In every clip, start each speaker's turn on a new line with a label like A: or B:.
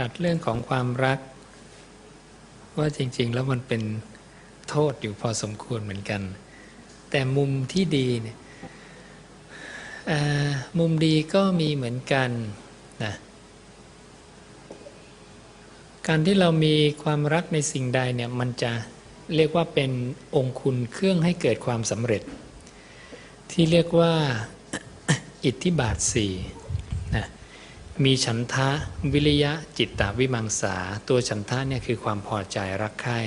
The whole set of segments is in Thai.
A: รัสเรื่องของความรัก ว่าจริง ๆ แล้วมันเป็นโทษอยู่พอสมควรเหมือนกัน แต่มุมที่ดีเนี่ยมุมดีก็มีเหมือนกันนะการที่เรามีความรักในสิ่งใดเนี่ยมันจะเรียกว่าเป็นองคุณเครื่องให้เกิดความสำเร็จ ที่เรียกว่าอิทธิบาทสี่ มีฉันทะวิริยะจิตตวิมังสา ตัวฉันทะเนี่ยคือความพอใจรักใคร่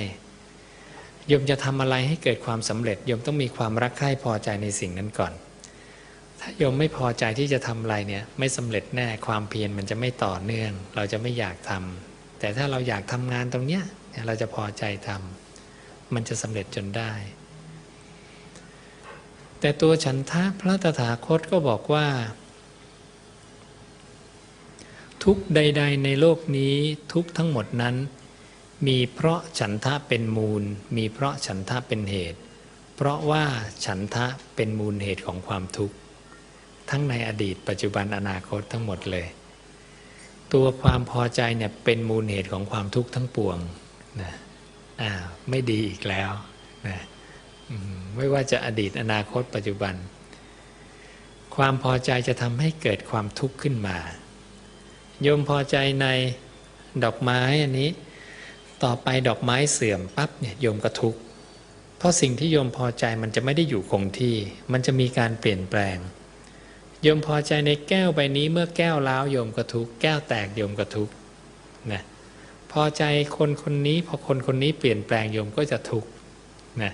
A: โยมจะทำอะไรให้เกิดความสำเร็จโยมต้องมีความรักใคร่พอใจในสิ่งนั้นก่อน ถ้าโยมไม่พอใจที่จะทำอะไรเนี่ยไม่สำเร็จแน่ความเพียรมันจะไม่ต่อเนื่อง เราจะไม่อยากทำแต่ถ้าเราอยากทำงานตรงเนี้ยเนี่ยเราจะพอใจทำมันจะสำเร็จจนได้ แต่ตัวฉันทะพระตถาคตก็บอกว่า ทุกใด ๆ ในโลกนี้ทุกทั้งหมดนั้น มีเพราะฉันทะเป็นมูล มีเพราะฉันทะเป็นเหตุ เพราะว่าฉันทะเป็นมูลเหตุของความทุกข์ ทั้งในอดีตปัจจุบันอนาคตทั้งหมดเลย ตัวความพอใจเนี่ยเป็นมูลเหตุของความทุกข์ทั้งปวงนะอ่าไม่ดีอีกแล้วนะไม่ว่าจะอดีตอนาคตปัจจุบัน ความพอใจจะทำให้เกิดความทุกข์ขึ้นมา โยมพอใจในดอกไม้อันนี้ ต่อไปดอกไม้เสื่อมปั๊บเนี่ยโยมก็ทุกข์เพราะสิ่งที่โยมพอใจมันจะไม่ได้อยู่คงที่ มันจะมีการเปลี่ยนแปลงโยมพอใจในแก้วใบนี้เมื่อแก้วล้าวโยมก็ทุกข์แก้วแตกโยมก็ทุกข์นะพอใจคนคนนี้พอคนคนนี้เปลี่ยนแปลงโยมก็จะทุกข์นะ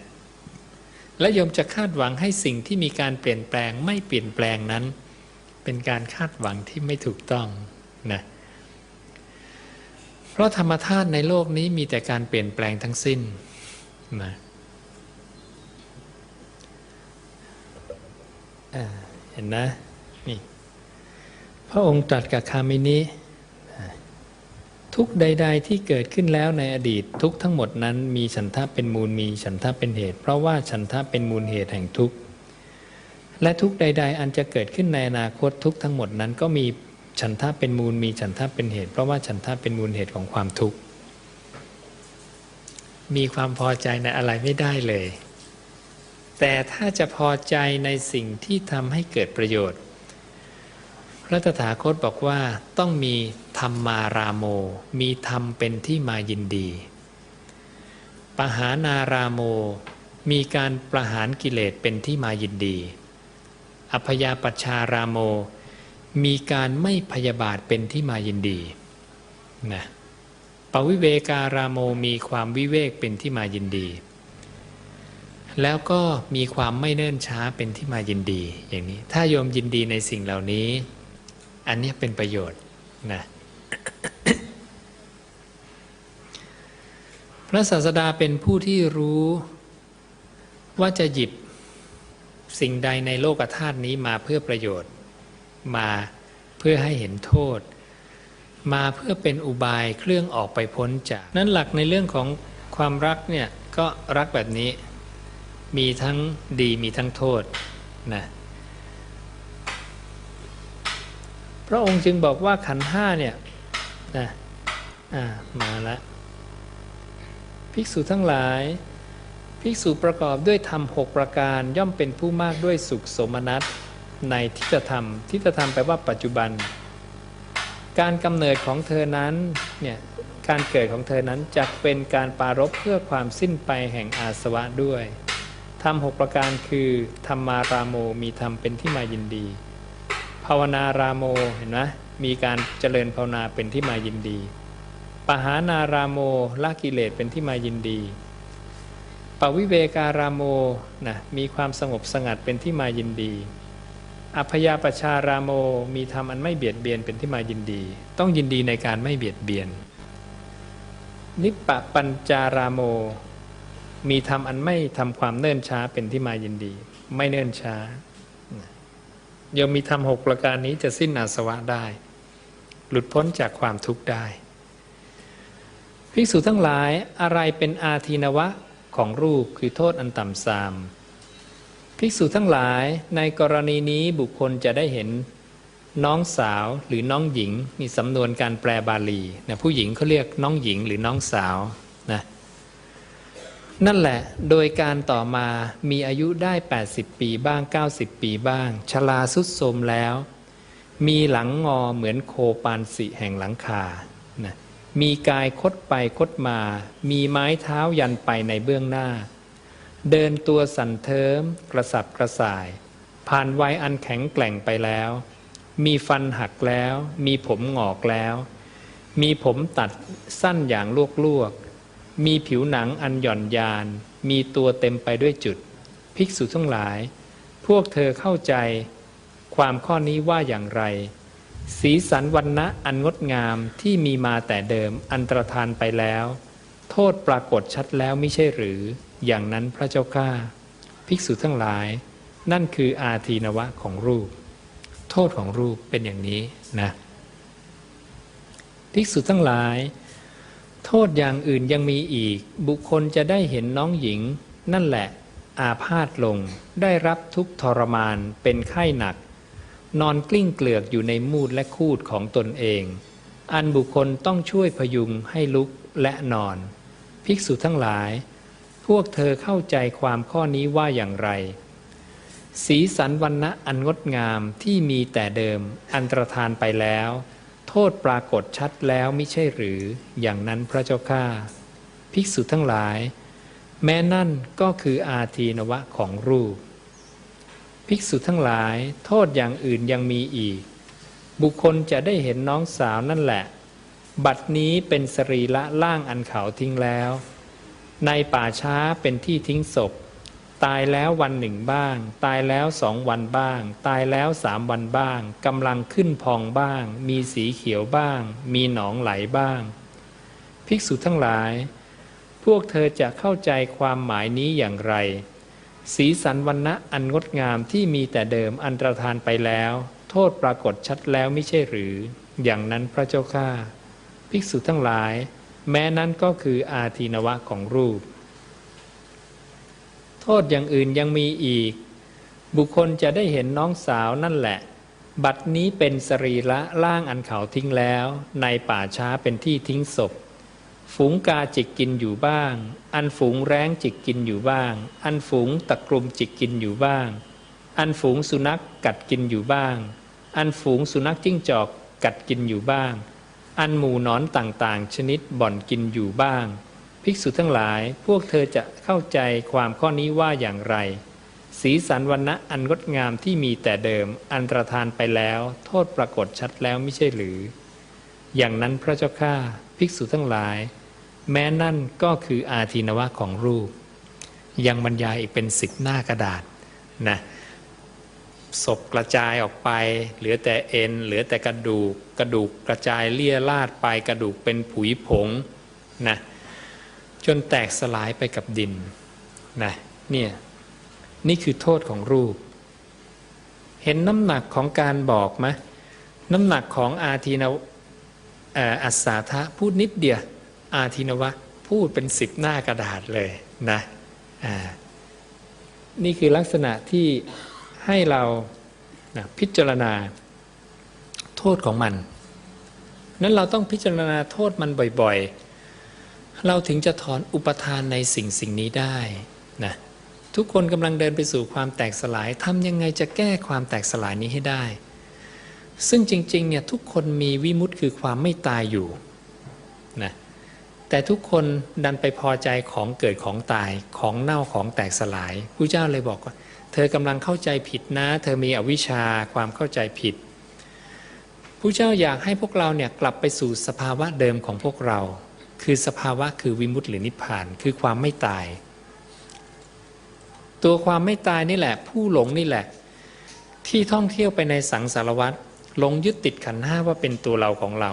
A: และโยมจะคาดหวังให้สิ่งที่มีการเปลี่ยนแปลงไม่เปลี่ยนแปลงนั้น เป็นการคาดหวังที่ไม่ถูกต้อง นะเพราะธรรมธาตุในโลกนี้มีแต่การเปลี่ยนแปลงทั้งสิ้นนะเห็นนะนี่พระองค์ตรัสกับคามินิทุกใด ๆ ที่เกิดขึ้นแล้วในอดีตทุกทั้งหมดนั้นมีฉันทะเป็นมูลมีฉันทะเป็นเหตุ เพราะว่าฉันทะเป็นมูลเหตุแห่งทุกข์และทุกใด ๆ อันจะเกิดขึ้นในอนาคตทุกทั้งหมดนั้นก็มี ฉันทะเป็นมูลมีฉันทะเป็นเหตุ เพราะว่าฉันทะเป็นมูลเหตุของความทุกข์ มีความพอใจในอะไรไม่ได้เลย แต่ถ้าจะพอใจในสิ่งที่ทำให้เกิดประโยชน์ พระตถาคตบอกว่าต้องมีธรรมารามโม มีธรรมเป็นที่มายินดี ปหานารามโม มีการประหารกิเลสเป็นที่มายินดี อัพยาปชชารามโม มีการไม่พยาบาทเป็นที่มายินดีนะปวิเวการามโมมีความวิเวกเป็นที่มายินดี แล้วก็มีความไม่เนิ่นช้าเป็นที่มายินดีอย่างนี้ ถ้าโยมยินดีในสิ่งเหล่านี้ อันนี้เป็นประโยชน์นะพระศาสดาเป็นผู้ที่รู้ว่าจะหยิบสิ่งใดในโลกธาตุนี้มาเพื่อประโยชน์ มาเพื่อให้เห็นโทษ มาเพื่อเป็นอุบายเครื่องออกไปพ้นจาก นั้นหลักในเรื่องของความรักเนี่ยก็รักแบบนี้ มีทั้งดีมีทั้งโทษนะพระองค์จึงบอกว่าขันห้าเนี่ยนะอ่ามาละภิกษุทั้งหลาย ภิกษุประกอบด้วยธรรมหกประการย่อมเป็นผู้มากด้วยสุขสมนัต ในทิฏฐธรรม ทิฏฐธรรมแปลว่าปัจจุบัน การกำเนิดของเธอนั้นเนี่ยการเกิดของเธอนั้นจะเป็นการปารบเพื่อความสิ้นไปแห่งอาสวะด้วยธรรมหกประการคือธรรมารามโมมีธรรมเป็นที่มายินดี ภาวนารามโมเห็นไหมมีการเจริญภาวนาเป็นที่มายินดี ปหานารามโมละกิเลสเป็นที่มายินดีปวิเวการามโมนะมีความสงบสงัดเป็นที่มายินดี อัพยาปชารามโมมีธรรมอันไม่เบียดเบียนเป็นที่มายินดี ต้องยินดีในการไม่เบียดเบียน นิปปปัญจารามโม มีธรรมอันไม่ทำความเนิ่นช้าเป็นที่มายินดี ไม่เนิ่นช้าโยมมีธรรมหกประการนี้จะสิ้นอาสวะได้ หลุดพ้นจากความทุกข์ได้ภิกษุทั้งหลายอะไรเป็นอาทีนวะของรูปคือโทษอันต่ำทราม ภิกษุทั้งหลายในกรณีนี้บุคคลจะได้เห็นน้องสาวหรือน้องหญิงมีสำนวนการแปลบาลีนะผู้หญิงเขาเรียกน้องหญิงหรือน้องสาวนะนั่นแหละ โดยการต่อมามีอายุได้ 80 ปีบ้าง 90 ปีบ้างชราสุดโทมแล้ว มีหลังงอเหมือนโคปานสิแห่งหลังคานะมีกายคดไปคดมา มีไม้เท้ายันไปในเบื้องหน้า เดินตัวสั่นเทิมกระสับกระส่าย ผ่านวัยอันแข็งแกร่งไปแล้ว มีฟันหักแล้ว มีผมหงอกแล้ว มีผมตัดสั้นอย่างลวกลวกๆมีผิวหนังอันหย่อนยาน มีตัวเต็มไปด้วยจุด ภิกษุทั้งหลาย พวกเธอเข้าใจ ความข้อนี้ว่าอย่างไร สีสันวันนะอันงดงามที่มีมาแต่เดิมอันตรธานไปแล้ว โทษปรากฏชัดแล้วไม่ใช่หรือ อย่างนั้นพระเจ้าข้าภิกษุทั้งหลาย นั่นคืออาทีนวะของรูป โทษของรูปเป็นอย่างนี้นะภิกษุทั้งหลาย โทษอย่างอื่นยังมีอีก บุคคลจะได้เห็นน้องหญิง นั่นแหละ อาพาธลง ได้รับทุกทรมานเป็นไข้หนัก นอนกลิ้งเกลือกอยู่ในมูดและคูดของตนเอง อันบุคคลต้องช่วยพยุงให้ลุกและนอน ภิกษุทั้งหลาย วกเธอเข้าใจความข้อนี้ว่าอย่างไร สีสันวันนะอันงดงามที่มีแต่เดิมอันตรธานไปแล้ว โทษปรากฏชัดแล้วไม่ใช่หรืออย่างนั้นพระเจ้าข้าภิกษุทั้งหลาย แม้นั่นก็คืออาทีนวะของรูป ภิกษุทั้งหลาย โทษอย่างอื่นยังมีอีก บุคคลจะได้เห็นน้องสาวนั่นแหละ บัดนี้เป็นสรีละล่างอันเขาทิ้งแล้ว ในป่าช้าเป็นที่ทิ้งศพ ตายแล้ววันหนึ่งบ้าง ตายแล้วสองวันบ้าง ตายแล้วสามวันบ้างกำลังขึ้นพองบ้าง มีสีเขียวบ้าง มีหนองไหลบ้าง ภิกษุทั้งหลาย พวกเธอจะเข้าใจความหมายนี้อย่างไร สีสันวันนะอันงดงามที่มีแต่เดิมอันตรธานไปแล้ว โทษปรากฏชัดแล้วไม่ใช่หรือ อย่างนั้นพระเจ้าข้าภิกษุทั้งหลาย แม้นั้นก็คืออาทีนวะของรูป โทษอย่างอื่นยังมีอีก บุคคลจะได้เห็นน้องสาวนั่นแหละ บัดนี้เป็นสรีละล่างอันเขาทิ้งแล้ว ในป่าช้าเป็นที่ทิ้งศพ ฝูงกาจิกกินอยู่บ้าง อันฝูงแร้งจิกกินอยู่บ้าง อันฝูงตะกรุมจิกกินอยู่บ้าง อันฝูงสุนัขกัดกินอยู่บ้าง อันฝูงสุนัขจิ้งจอกกัดกินอยู่บ้าง อันหมูหนอนต่างๆ ชนิดบ่อนกินอยู่บ้าง ภิกษุทั้งหลายพวกเธอจะเข้าใจความข้อนี้ว่าอย่างไร สีสันวันนะอันงดงามที่มีแต่เดิมอันตรธานไปแล้ว โทษปรากฏชัดแล้วไม่ใช่หรือ อย่างนั้นพระเจ้าข้าภิกษุทั้งหลาย แม้นั่นก็คืออาทีนวะของรูป ยังบรรยายอีกเป็นสิบหน้ากระดาษนะ ศพกระจายออกไป เหลือแต่เอ็น เหลือแต่กระดูก กระดูกกระจายเลี่ยลาดไป กระดูกเป็นผุยผงนะจนแตกสลายไปกับดินนะเนี่ยนี่คือโทษของรูป เห็นน้ำหนักของการบอกไหมน้ำหนักของอาทีนอ่ออัศาทะพูดนิดเดียว อาทินวะ พูดเป็นสิบหน้ากระดาษเลยนะนี่คือลักษณะที่ ให้เรานะพิจารณาโทษของมัน นั้นเราต้องพิจารณาโทษมันบ่อยๆ เราถึงจะถอนอุปทานในสิ่งสิ่งนี้ได้นะทุกคนกำลังเดินไปสู่ความแตกสลายทำยังไงจะแก้ความแตกสลายนี้ให้ได้ ซึ่งจริงๆเนี่ยทุกคนมีวิมุตติคือความไม่ตายอยู่นะแต่ทุกคนดันไปพอใจของเกิดของตายของเน่าของแตกสลายผู้เจ้าเลยบอกว่า เธอกำลังเข้าใจผิดนะ เธอมีอวิชชาความเข้าใจผิดผู้เจ้าอยากให้พวกเราเนี่ยกลับไปสู่สภาวะเดิมของพวกเรา คือสภาวะคือวิมุตติหรือนิพพานคือความไม่ตาย ตัวความไม่ตายนี่แหละ ผู้หลงนี่แหละ ที่ท่องเที่ยวไปในสังสารวัฏหลงยึดติดขันห้าว่าเป็นตัวเราของเรา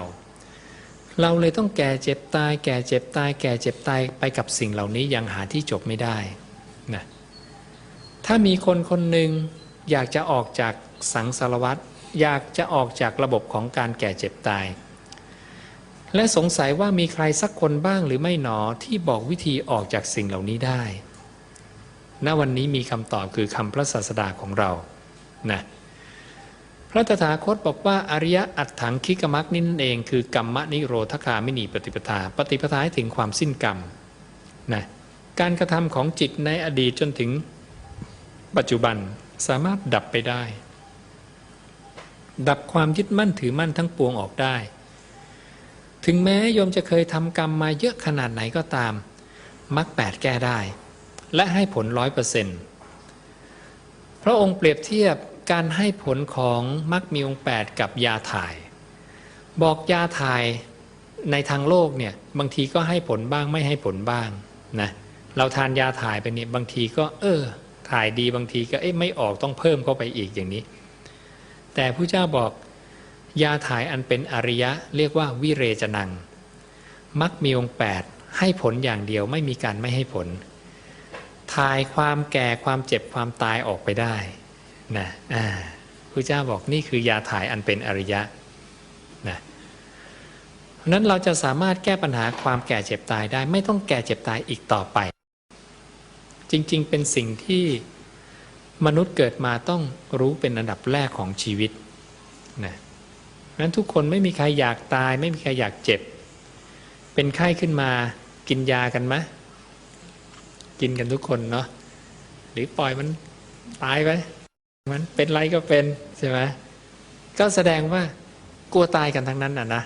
A: เราเลยต้องแก่เจ็บตาย แก่เจ็บตาย แก่เจ็บตายไปกับสิ่งเหล่านี้ยังหาที่จบไม่ได้นะ ถ้ามีคนคนหนึ่งอยากจะออกจากสังสารวัฏอยากจะออกจากระบบของการแก่เจ็บตาย และสงสัยว่ามีใครสักคนบ้างหรือไม่หนอที่บอกวิธีออกจากสิ่งเหล่านี้ได้ ณวันนี้มีคำตอบคือคำพระศาสดาของเรานะพระตถาคตบอกว่าอริยอัตถังคิกมักนี่นั่นเองคือกรรมนิโรธคามินีปฏิปทา ปฏิปทาให้ถึงความสิ้นกรรมนะการกระทำของจิตในอดีตจนถึง ปัจจุบันสามารถดับไปได้ ดับความยึดมั่นถือมั่นทั้งปวงออกได้ ถึงแม้โยมจะเคยทำกรรมมาเยอะขนาดไหนก็ตามมรรคแปดแก้ได้ และให้ผลร้อยเปอร์เซ็นต์พระองค์เปรียบเทียบการให้ผลของมรรคมีองค์แปดกับยาถ่าย บอกยาถ่ายในทางโลกเนี่ยบางทีก็ให้ผลบ้างไม่ให้ผลบ้างนะเราทานยาถ่ายไปเนี่ยบางทีก็เออ ถ่ายดีบางทีก็เอ๊ะไม่ออกต้องเพิ่มเข้าไปอีกอย่างนี้ แต่ผู้เจ้าบอกยาถ่ายอันเป็นอริยะเรียกว่าวิเรจนัง มักมีองค์แปดให้ผลอย่างเดียวไม่มีการไม่ให้ผล ถ่ายความแก่ความเจ็บความตายออกไปได้นะอ่าผู้เจ้าบอกนี่คือยาถ่ายอันเป็นอริยะนะนั้นเราจะสามารถแก้ปัญหาความแก่เจ็บตายได้ ไม่ต้องแก่เจ็บตายอีกต่อไป จริง ๆ เป็นสิ่งที่มนุษย์เกิดมาต้องรู้เป็นอันดับแรกของชีวิตนะนั้นทุกคนไม่มีใครอยากตาย ไม่มีใครอยากเจ็บ เป็นไข้ขึ้นมากินยากันไหมกินกันทุกคนเนาะหรือปล่อยมันตายไปมันเป็นไรก็เป็นใช่ไหมก็แสดงว่ากลัวตายกันทั้งนั้นอะนะ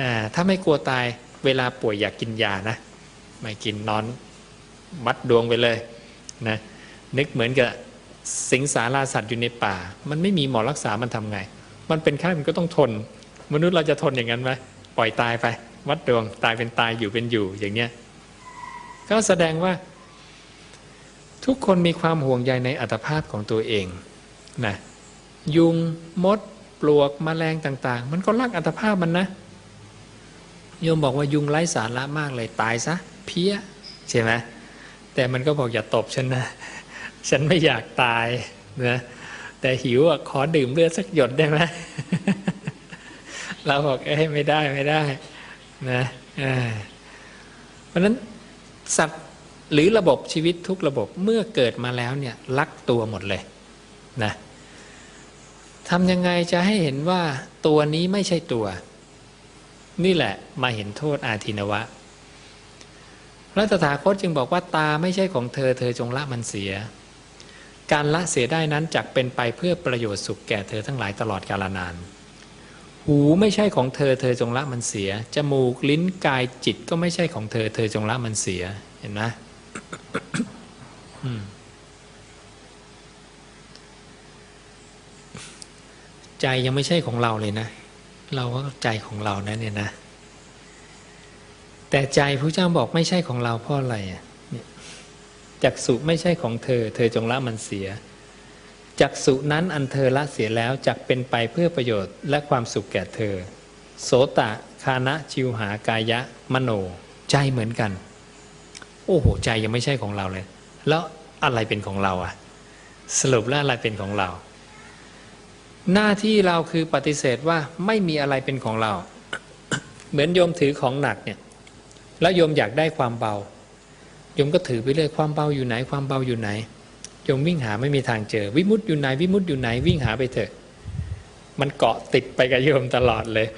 A: อ่าถ้าไม่กลัวตายเวลาป่วยอยากกินยานะ ไม่กินนอน มัดดวงไปเลยนะนึกเหมือนกับสิงสาราสัตว์อยู่ในป่า มันไม่มีหมอรักษามันทำไง มันเป็นไข้มันก็ต้องทน มนุษย์เราจะทนอย่างนั้นไหมปล่อยตายไป วัดดวงตายเป็นตายอยู่เป็นอยู่อย่างเนี้ยก็แสดงว่า ทุกคนมีความห่วงใยในอัตภาพของตัวเองนะยุงมด ปลวกมแมลงต่าง ๆ มันก็รักอัตภาพมันนะโยมบอกว่ายุงไร้สาระมากเลยตายซะเพี้ยใช่ไหม แต่มันก็บอกอย่าตบฉันนะ ฉันไม่อยากตายนะแต่หิวอะขอดื่มเลือดสักหยดได้ไหมเราบอกเอ้ยไม่ได้ไม่ได้นะเพราะฉะนั้นสัตว์หรือระบบชีวิตทุกระบบเมื่อเกิดมาแล้วเนี่ยรักตัวหมดเลยนะทำยังไงจะให้เห็นว่าตัวนี้ไม่ใช่ตัว นี่แหละมาเห็นโทษอาทินวะ พระตถาคตจึงบอกว่าตาไม่ใช่ของเธอ เธอจงละมันเสีย การละเสียได้นั้นจักเป็นไปเพื่อประโยชน์สุขแก่เธอทั้งหลายตลอดกาลนาน หูไม่ใช่ของเธอ เธอจงละมันเสีย จมูกลิ้นกายจิตก็ไม่ใช่ของเธอ เธอจงละมันเสีย เห็นไหมใจยังไม่ใช่ของเราเลยนะ เราก็ใจของเรานะเนี่ยนะ แต่ใจพระเจ้าบอกไม่ใช่ของเราเพราะอะไรจักสุไม่ใช่ของเธอ เธอจงละมันเสียจักสุนั้นอันเธอละเสียแล้วจักเป็นไปเพื่อประโยชน์และความสุขแก่เธอ โสตะคานะชิวหากายะ มโน ใจเหมือนกัน โอ้โห ใจยังไม่ใช่ของเราเลย แล้วอะไรเป็นของเราอะสรุปแล้วอะไรเป็นของเรา หน้าที่เราคือปฏิเสธว่าไม่มีอะไรเป็นของเรา เหมือนโยมถือของหนักเนี่ย แล้วโยมอยากได้ความเบาโยมก็ถือไปเรื่อยความเบาอยู่ไหน ความเบาอยู่ไหนโยมวิ่งหาไม่มีทางเจอ วิมุตติอยู่ไหน วิมุตติอยู่ไหนวิ่งหาไปเถอะ มันเกาะติดไปกับโยมตลอดเลย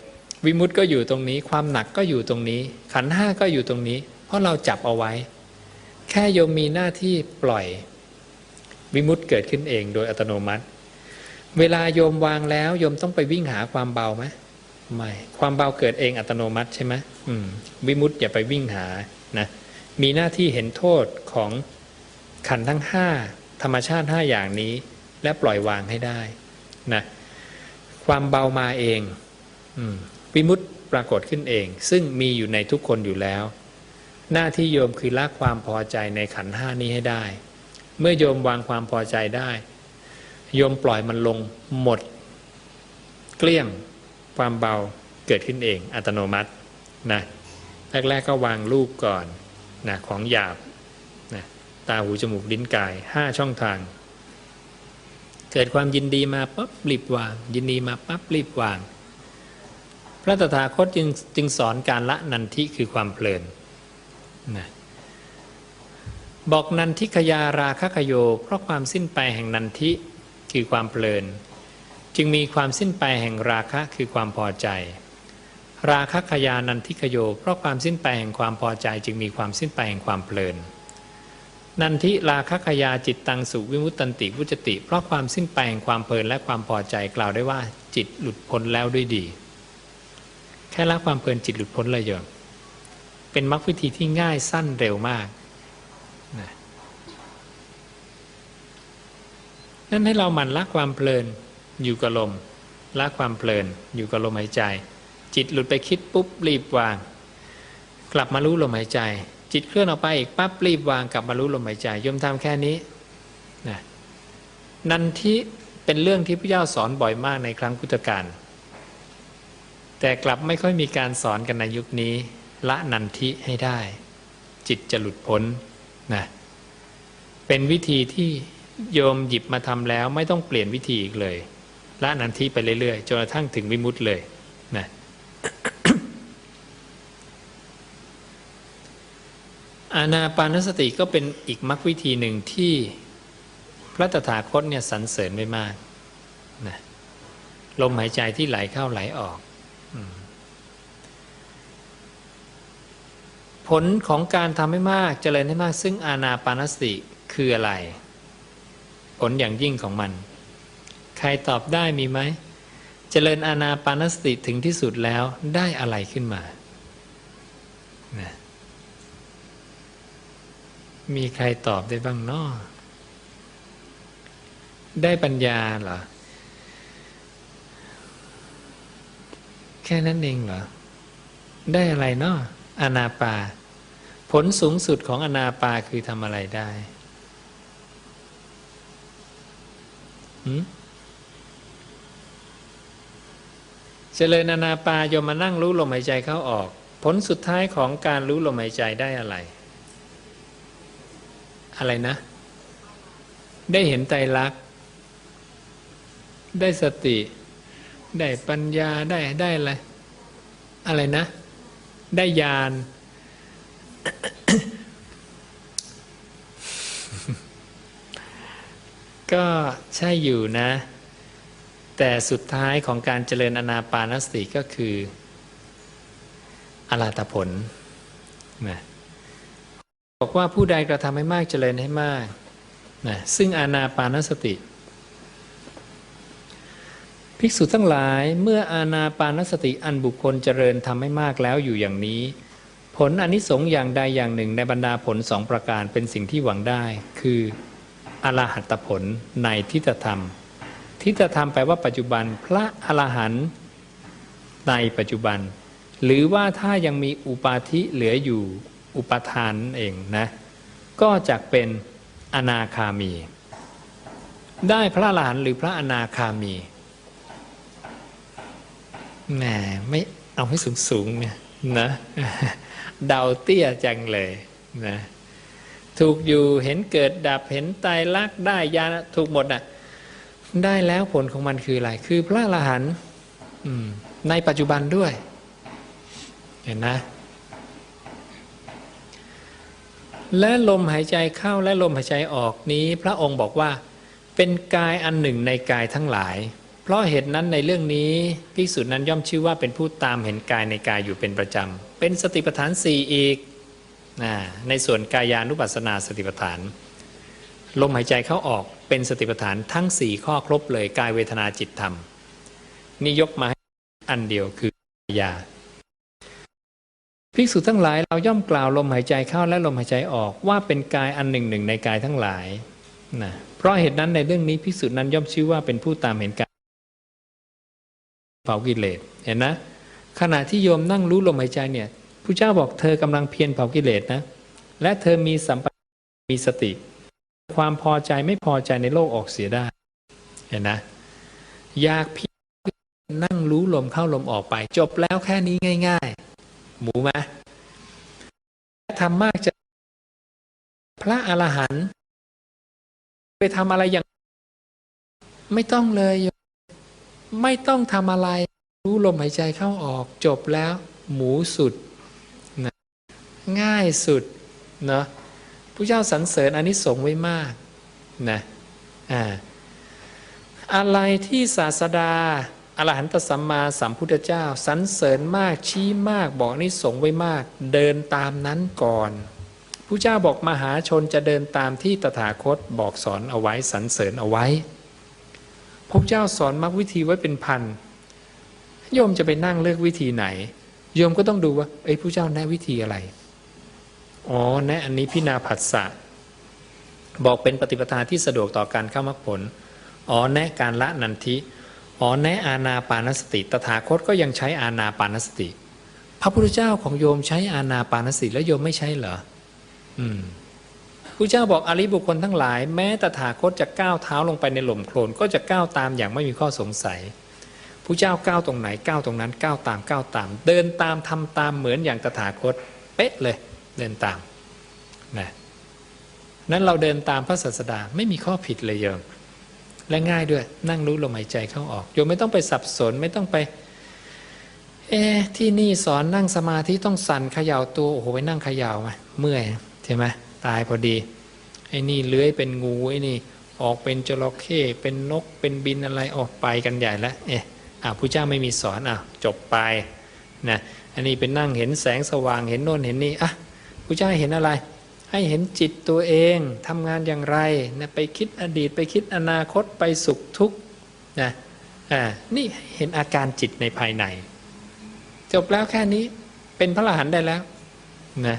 A: วิมุตติก็อยู่ตรงนี้ ความหนักก็อยู่ตรงนี้ ขันห้าก็อยู่ตรงนี้ เพราะเราจับเอาไว้ แค่โยมมีหน้าที่ปล่อย วิมุตติเกิดขึ้นเองโดยอัตโนมัติ เวลาโยมวางแล้วโยมต้องไปวิ่งหาความเบาไหม ไม่ความเบาเกิดเองอัตโนมัติใช่ไหมมวิมุตติอย่าไปวิ่งหานะมีหน้าที่เห็นโทษของขันทั้งห้าธรรมชาติห้าอย่างนี้ และปล่อยวางให้ได้นะความเบามาเองอวิมุตติปรากฏขึ้นเอง ซึ่งมีอยู่ในทุกคนอยู่แล้ว หน้าที่โยมคือละความพอใจในขันห้านี้ให้ได้ เมื่อโยมวางความพอใจได้ โยมปล่อยมันลงหมด เกลี้ยง ความเบาเกิดขึ้นเองอัตโนมัตินะแรกๆก็วางรูปก่อนนะของหยาบนะตาหูจมูกลิ้นกายห้าช่องทาง เกิดความยินดีมาปั๊บรีบวาง ยินดีมาปั๊บรีบวาง พระตถาคตจึงจึงสอนการละนันทิคือความเพลินนะบอกนันทิขยาราคะขโย เพราะความสิ้นไปแห่งนันทิคือความเพลิน จึงมีความสิ้นไปแห่งราคะคือความพอใจ ราคะขยานันทิขโย เพราะความสิ้นไปแห่งความพอใจ จึงมีความสิ้นไปแห่งความเพลิน นันทิราคะขยาจิตตังสุวิมุตตันติวุจติ เพราะความสิ้นไปแห่งความเพลินและความพอใจกล่าวได้ว่าจิตหลุดพ้นแล้วด้วยดี แค่ละความเพลินจิตหลุดพ้นเลยโยมเป็นมรรควิธีที่ง่ายสั้นเร็วมากนั่นให้เราหมั่นละความเพลิน อยู่กับลมละความเพลิน อยู่กับลมหายใจ จิตหลุดไปคิดปุ๊บรีบวาง กลับมารู้ลมหายใจ จิตเคลื่อนออกไปอีกปั๊บรีบวางกลับมารู้ลมหายใจโยมทำแค่นี้นะนันทิเป็นเรื่องที่พระเจ้าสอนบ่อยมากในครั้งพุทธกาลแต่กลับไม่ค่อยมีการสอนกันในยุคนี้ ละนันทิให้ได้ จิตจะหลุดพ้นนะเป็นวิธีที่โยมหยิบมาทำแล้วไม่ต้องเปลี่ยนวิธีอีกเลย ละนันทิไปเรื่อยๆจนกระทั่งถึงวิมุตติเลยนะอานาปานสติก็เป็นอีกมรรควิธีหนึ่งที่พระตถาคตเนี่ยสรรเสริญไว้มากนะลมหายใจที่ไหลเข้าไหลออกผลของการทำให้มากเจริญให้มาก ซึ่งอานาปานสติคืออะไร ผลอย่างยิ่งของมัน รตอบได้มีไหม เจริญอานาปานสติถึงที่สุดแล้วได้อะไรขึ้นมานะมีใครตอบได้บ้างเนาะได้ปัญญาเหรอ แค่นั้นเองเหรอ ได้อะไรเนาะอนาปา ผลสูงสุดของอนาปาคือทำอะไรได้หืม เจริญอนาปายมมานั่งรู้ลมหายใจเข้าออก ผลสุดท้ายของการรู้ลมหายใจได้อะไร อะไรนะ ได้เห็นไตรลัก ได้สติ ได้ปัญญาได้ได้อะไร อะไรนะ ได้ญาณก็ใช่อยู่นะ แต่สุดท้ายของการเจริญอนาปานสติก็คืออรหัตผลนะบอกว่าผู้ใดกระทำให้มากเจริญให้มากนะซึ่งอานาปานสติ ภิกษุทั้งหลายเมื่ออานาปานสติอันบุคคลเจริญทำให้มากแล้วอยู่อย่างนี้ ผลอนิสงส์อย่างใดอย่างหนึ่งในบรรดาผลสองประการเป็นสิ่งที่หวังได้ คืออรหัตผลในทิฏฐธรรม ทิฏฐธรรมแปลว่าปัจจุบันพระอรหันต์ในปัจจุบัน หรือว่าถ้ายังมีอุปาทิเหลืออยู่อุปทานเองนะก็จะเป็นอนาคามี ได้พระอรหันต์หรือพระอนาคามีแหมไม่เอาให้สูงสูงๆเนี่ยนะเดาเตี้ยจังเลยนะถูกอยู่เห็นเกิดดับเห็นตายรักได้ยาถูกหมดอะ ได้แล้วผลของมันคืออะไร คือพระอรหันต์ในปัจจุบันด้วย เห็นนะ และลมหายใจเข้าและลมหายใจออกนี้ พระองค์บอกว่า เป็นกายอันหนึ่งในกายทั้งหลาย เพราะเหตุนั้นในเรื่องนี้ภิกษุนั้นย่อมชื่อว่าเป็นผู้ตามเห็นกายในกายอยู่เป็นประจำ เป็นสติปัฏฐานสี่อีก ในส่วนกายานุปัสสนาสติปัฏฐาน ลมหายใจเข้าออกเป็นสติปัฏฐานทั้งสี่ข้อครบเลยกายเวทนาจิตธรรม นี่ยกมาให้อันเดียวคือกายาภิกษุทั้งหลายเราย่อมกล่าวลมหายใจเข้าและลมหายใจออกว่าเป็นกายอันหนึ่งหนึ่งในกายทั้งหลายนะเพราะเหตุนั้นในเรื่องนี้ภิกษุนั้นย่อมชื่อว่าเป็นผู้ตามเห็นกายเผากิเลสเห็นนะ ขณะที่โยมนั่งรู้ลมหายใจเนี่ยผู้เจ้าบอกเธอกำลังเพียรเผากิเลสนะ และเธอมีสัมปชัญญะมีสติ ความพอใจไม่พอใจในโลกออกเสียได้ เห็นนะ อยากเพียรนั่งรู้ลมเข้าลมออกไป จบแล้วแค่นี้ง่าย ๆ หมูไหมทำมากจะ พระอรหันต์ไปทำอะไรอย่าง ไม่ต้องเลย ไม่ต้องทำอะไร รู้ลมหายใจเข้าออก จบแล้ว หมูสุดนะง่ายสุด เนาะ พระเจ้าสรรเสริญอานิสงส์ไว้มากนะอ่าอะไรที่ศาสดาอรหันตสัมมาสัมพุทธเจ้าสรรเสริญมากชี้มากบอกนิสงส์ไว้มาก เดินตามนั้นก่อนผู้เจ้าบอกมหาชนจะเดินตามที่ตถาคตบอกสอนเอาไว้สรรเสริญเอาไว้พระเจ้าสอนมรรควิธีไว้เป็นพันโยมจะไปนั่งเลือกวิธีไหนโยมก็ต้องดูว่าเอ้ผู้เจ้าแนะวิธีอะไร อ๋อแนะอันนี้พินาผัสสะบอกเป็นปฏิปทาที่สะดวกต่อการเข้ามรรคผล อ๋อแนะการละนันทิ อ๋อแนะอาณาปานสติ ตถาคตก็ยังใช้อาณาปานสติ พระพุทธเจ้าของโยมใช้อาณาปานสติแล้วโยมไม่ใช่เหรอ อืมพระเจ้าบอกอริบุคคลทั้งหลาย แม้ตถาคตจะก้าวเท้าลงไปในหล่มโคลนก็จะก้าวตามอย่างไม่มีข้อสงสัยผู้เจ้าก้าวตรงไหนก้าวตรงนั้นก้าวตามก้าวตาม เดินตามทำตามเหมือนอย่างตถาคต เป๊ะเลย เดินตามนะนั้นเราเดินตามพระศาสดาไม่มีข้อผิดเลยโยม และง่ายด้วยนั่งรู้ลมหายใจเข้าออกโยมไม่ต้องไปสับสนไม่ต้องไป เอ๊ะที่นี่สอนนั่งสมาธิต้องสั่นเขย่าตัวโอ้โหไปนั่งเขย่ามาเมื่อยใช่ไหมตายพอดีไอ้นี่เลื้อยเป็นงูไอ้นี่ออกเป็นจระเข้เป็นนกเป็นบินอะไรออกไปกันใหญ่แล้วเอ๊ะอ่าผู้เจ้าไม่มีสอนอะจบไปนะอันนี้เป็นนั่งเห็นแสงสว่างเห็นโน่นเห็นนี่อะ ผู้เจ้าเห็นอะไร ให้เห็นจิตตัวเองทำงานอย่างไรนะไปคิดอดีตไปคิดอนาคตไปสุขทุกข์นะอ่านี่เห็นอาการจิตในภายใน จบแล้วแค่นี้เป็นพระอรหันต์ได้แล้วนะ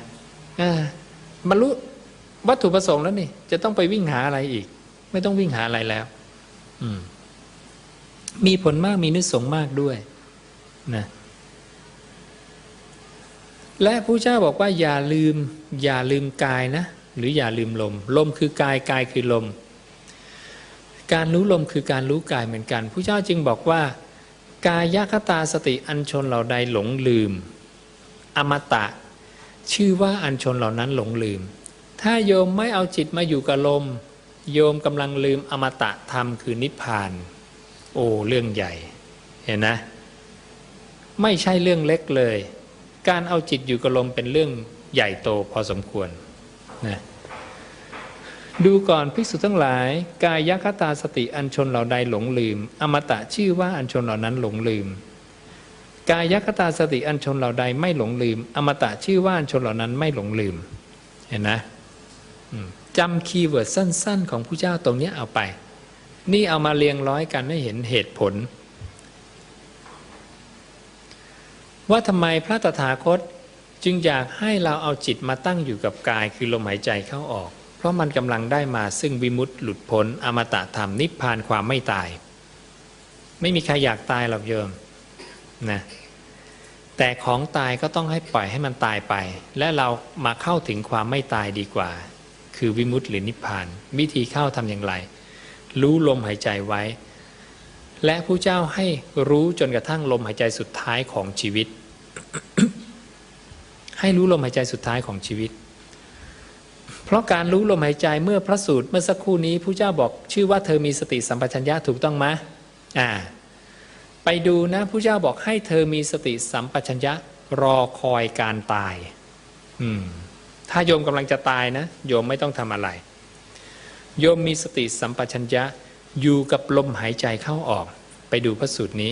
A: อ่าบรรลุวัตถุประสงค์แล้วนี่ จะต้องไปวิ่งหาอะไรอีก ไม่ต้องวิ่งหาอะไรแล้ว อืมมีผลมากมีนิสงส์มากด้วยนะ และพระเจ้าบอกว่าอย่าลืม อย่าลืมกายนะ หรืออย่าลืมลม ลมคือกายกายคือลม การรู้ลมคือการรู้กายเหมือนกันพระเจ้าจึงบอกว่า กายคตาสติอันชนเหล่าใดหลงลืม อมตะ ชื่อว่าอันชนเหล่านั้นหลงลืม ถ้าโยมไม่เอาจิตมาอยู่กับลม โยมกำลังลืมอมตะธรรมคือนิพพาน โอ้เรื่องใหญ่ เห็นนะ ไม่ใช่เรื่องเล็กเลย การเอาจิตอยู่กับลมเป็นเรื่องใหญ่โตพอสมควรนะดูก่อนภิกษุทั้งหลาย กายคตาสติอันชนเหล่าใดหลงลืม อมตะชื่อว่าอันชนเหล่านั้นหลงลืม กายคตาสติอันชนเหล่าใดไม่หลงลืม อมตะชื่อว่าอันชนเหล่านั้นไม่หลงลืม เห็นนะอืมจำคีย์เวิร์ดสั้น ๆ ของผู้เจ้าตรงนี้เอาไป นี่เอามาเรียงร้อยกันให้เห็นเหตุผล ว่าทำไมพระตถาคตจึงอยากให้เราเอาจิตมาตั้งอยู่กับกายคือลมหายใจเข้าออก เพราะมันกำลังได้มาซึ่งวิมุตติหลุดพ้นอมตะธรรมนิพพานความไม่ตาย ไม่มีใครอยากตายหรอกโยมนะแต่ของตายก็ต้องให้ปล่อยให้มันตายไป และเรามาเข้าถึงความไม่ตายดีกว่า คือวิมุตติหรือนิพพาน วิธีเข้าทำอย่างไร รู้ลมหายใจไว้ และผู้เจ้าให้รู้จนกระทั่งลมหายใจสุดท้ายของชีวิต ให้รู้ลมหายใจสุดท้ายของชีวิต เพราะการรู้ลมหายใจเมื่อพระสูตรเมื่อสักครู่นี้ผู้เจ้าบอกชื่อว่าเธอมีสติสัมปชัญญะถูกต้องไหมอ่า ไปดูนะผู้เจ้าบอกให้เธอมีสติสัมปชัญญะรอคอยการตาย อืม ถ้าโยมกำลังจะตายนะ โยมไม่ต้องทำอะไร โยมมีสติสัมปชัญญะ อยู่กับลมหายใจเข้าออก ไปดูพระสูตรนี้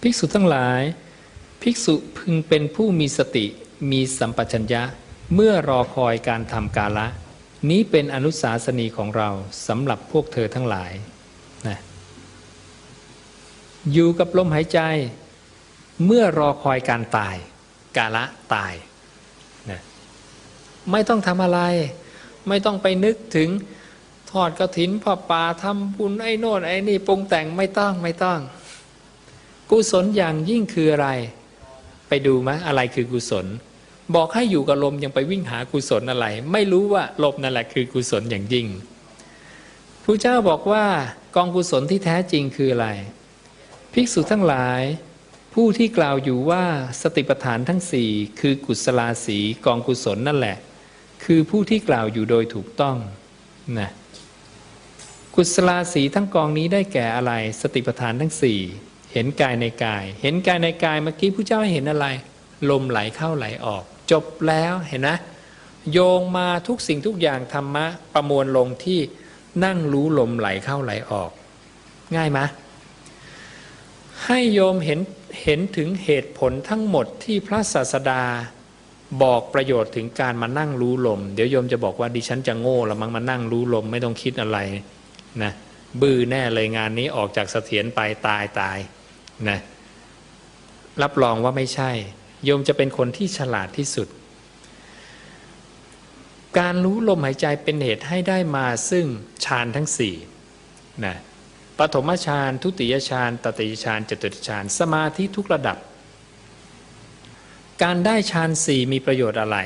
A: ภิกษุทั้งหลาย ภิกษุพึงเป็นผู้มีสติมีสัมปชัญญะเมื่อรอคอยการทำกาละ นี้เป็นอนุสาสนีของเราสำหรับพวกเธอทั้งหลายนะอยู่กับลมหายใจ เมื่อรอคอยการตาย กาละตายนะไม่ต้องทำอะไร ไม่ต้องไปนึกถึง ทอดกระถินพ่อป่าทำบุญไอ้โน่นไอ้นี่ปรุงแต่งไม่ต้องไม่ต้อง กุศลอย่างยิ่งคืออะไร ไปดูไหมอะไรคือกุศล บอกให้อยู่กับลมยังไปวิ่งหากุศลอะไร ไม่รู้ว่าลมนั่นแหละคือกุศลอย่างยิ่งพระเจ้าบอกว่ากองกุศลที่แท้จริงคืออะไร ภิกษุทั้งหลาย ผู้ที่กล่าวอยู่ว่าสติปัฏฐานทั้งสี่คือกุศลาสีกองกุศลนั่นแหละ คือผู้ที่กล่าวอยู่โดยถูกต้องนะ กุศลาสีทั้งกองนี้ได้แก่อะไร สติปัฏฐานทั้งสี่เห็นกายในกาย เห็นกายในกายเมื่อกี้ผู้เจ้าเห็นอะไร ลมไหลเข้าไหลออก จบแล้วเห็นนะ โยงมาทุกสิ่งทุกอย่างธรรมะประมวลลงที่นั่งรู้ลมไหลเข้าไหลออก ง่ายไหมให้โยมเห็นเห็นถึงเหตุผลทั้งหมดที่พระศาสดาบอกประโยชน์ถึงการมานั่งรู้ลม เดี๋ยวโยมจะบอกว่าดิฉันจะโง่ละมั้งมานั่งรู้ลมไม่ต้องคิดอะไร นะบื้อแน่เลยงานนี้ออกจากเสถียรไปตายตายนะรับรองว่าไม่ใช่ โยมจะเป็นคนที่ฉลาดที่สุด การรู้ลมหายใจเป็นเหตุให้ได้มาซึ่งฌานทั้งสี่นะปฐมฌานทุติยฌานตติยฌานจตุตฌานสมาธิทุกระดับ การได้ฌานสี่มีประโยชน์อะไร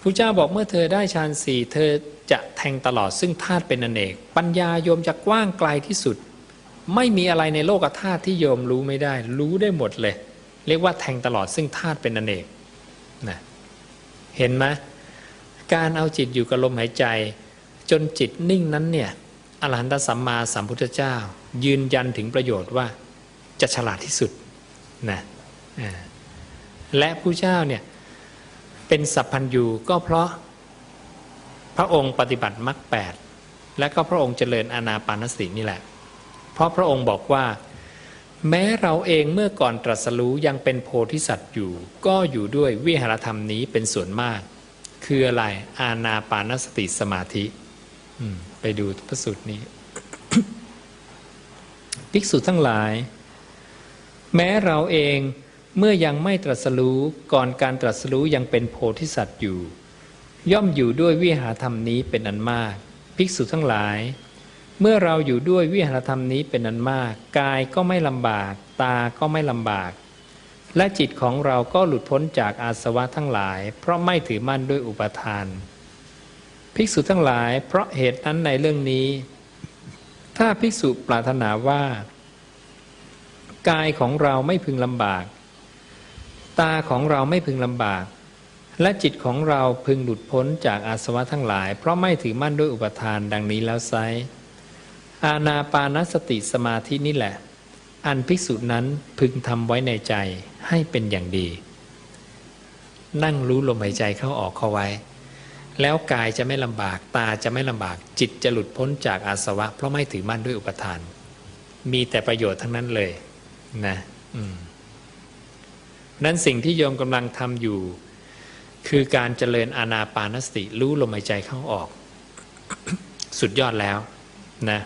A: พระเจ้าบอกเมื่อเธอได้ฌานสี่เธอ จะแทงตลอดซึ่งธาตุเป็นอนเนก ปัญญาโยมจะกว้างไกลที่สุด ไม่มีอะไรในโลกธาตุที่โยมรู้ไม่ได้ รู้ได้หมดเลย เรียกว่าแทงตลอดซึ่งธาตุเป็นอนเนกนะเห็นไหมการเอาจิตอยู่กับลมหายใจ จนจิตนิ่งนั้นเนี่ยอรหันตสัมมาสัมพุทธเจ้า ยืนยันถึงประโยชน์ว่าจะฉลาดที่สุดนะและผู้เจ้าเนี่ยเป็นสัพพัญญูก็เพราะ พระองค์ปฏิบัติมรรคแปดและก็พระองค์เจริญอานาปานสตินี่แหละ เพราะพระองค์บอกว่า แม้เราเองเมื่อก่อนตรัสรู้ยังเป็นโพธิสัตว์อยู่ ก็อยู่ด้วยวิหารธรรมนี้เป็นส่วนมาก คืออะไรอาณาปานสติสมาธิไปดูพระสูตรนี้ ภิกษุทั้งหลาย แม้เราเองเมื่อยังไม่ตรัสรู้ก่อนการตรัสรู้ยังเป็นโพธิสัตว์อยู่ ย่อมอยู่ด้วยวิหารธรรมนี้เป็นอันมาก ภิกษุทั้งหลาย เมื่อเราอยู่ด้วยวิหารธรรมนี้เป็นอันมาก กายก็ไม่ลำบาก ตาก็ไม่ลำบาก และจิตของเราก็หลุดพ้นจากอาสวะทั้งหลาย เพราะไม่ถือมั่นด้วยอุปทาน ภิกษุทั้งหลาย เพราะเหตุนั้นในเรื่องนี้ ถ้าภิกษุปรารถนาว่า กายของเราไม่พึงลำบาก ตาของเราไม่พึงลำบาก และจิตของเราพึงหลุดพ้นจากอาสวะทั้งหลาย เพราะไม่ถือมั่นด้วยอุปทานดังนี้แล้วไซอาณาปานสติสมาธินี่แหละ อันภิกษุนั้นพึงทำไว้ในใจให้เป็นอย่างดี นั่งรู้ลมหายใจเข้าออกเข้าไว้ แล้วกายจะไม่ลำบากตาจะไม่ลำบาก จิตจะหลุดพ้นจากอาสวะ เพราะไม่ถือมั่นด้วยอุปทาน มีแต่ประโยชน์ทั้งนั้นเลยนะอืมนั้นสิ่งที่โยมกำลังทำอยู่ คือการเจริญอานาปานสติรู้ลมหายใจเข้าออก สุดยอดแล้วนะ